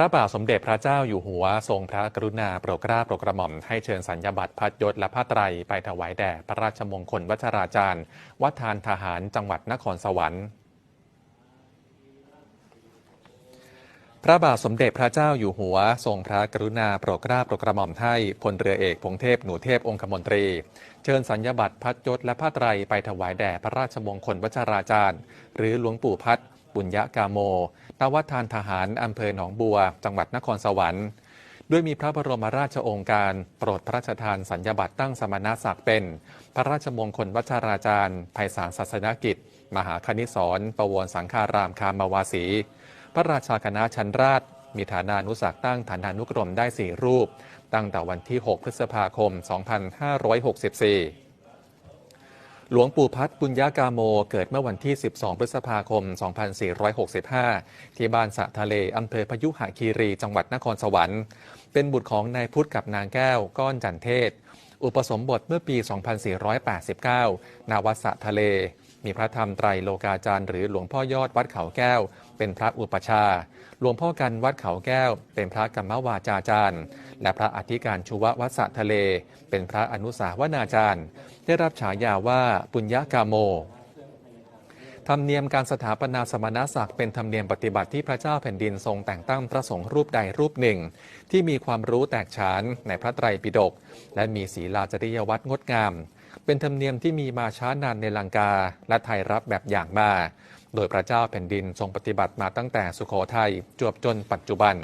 ระบาทสมเด็จพระเจ้าอยู่หัวทรงพระกรุณาโปรดเกล้าโปรดกระหม่อมให้เชิญสัญญาบัตรพัดยศและผ้าไตรไปถวายแด่พระราชมงคลวัชราจารย์ วัดทานทหารจังหวัดนครสวรรค์พระบาทสมเด็จพระเจ้าอยู่หัว ทรงพระกรุณาโปรดเกล้าโปรดกระหม่อมให้พลเรือเอกพงเทพหนูเทพองคมนตรี เชิญสัญญบัตรพัดยศและผ้าไตรไปถวายแด่พระราชมงคลวัชราจารย์ หรือหลวงปู่พัด บุญยกาโม ณ วัดทานทหารอำเภอหนองบัว จังหวัดนครสวรรค์ ด้วยมีพระบรมราชองค์การโปรดพระราชทานสัญญบัตรตั้งสมณศักดิ์เป็น พระราชมงคลวัชราจารย์ไพศาลศาสนกิจ มหาคณิสรประวรสังฆารามคามาวาสี พระราชาคณะชั้นราช มีฐานานุสักตั้งฐานานุกรมได้4รูป ตั้งแต่วันที่ 6 พฤษภาคม 2564 หลวงปู่พัดบุญญากาโม เกิดเมื่อวันที่ 12 พฤษภาคม 2465 ที่บ้านสะทะเลอำเภอพยุหคีรี จังหวัดนครสวรรค์ เป็นบุตรของนายพุทธกับนางแก้ว ก้อนจันเทศ อุปสมบทเมื่อปี 2489ณวัดสะทะเล มีพระธรรมไตรโลกาจารย์หรือหลวงพ่อยอดวัดเขาแก้ว เป็นพระอุปชา หลวงพ่อกันวัดเขาแก้ว เป็นพระกรรมวาจาจารย์ และพระอธิการชุววัสะทะเล เป็นพระอนุสาวนาจารย์ ได้รับฉายาว่าปุญญากาโมธรรมเนียมการสถาปนาสมณศักดิ์เป็นธรรมเนียมปฏิบัติที่พระเจ้าแผ่นดินทรงแต่งตั้งพระสงฆ์รูปใดรูปหนึ่ง ที่มีความรู้แตกฉานในพระไตรปิฎกและมีศีลาจริยวัตรงดงาม เป็นธรรมเนียมที่มีมาช้านานในลังกา และไทยรับแบบอย่างมา โดยพระเจ้าแผ่นดินทรงปฏิบัติมาตั้งแต่สุโขทัยจวบจนปัจจุบัน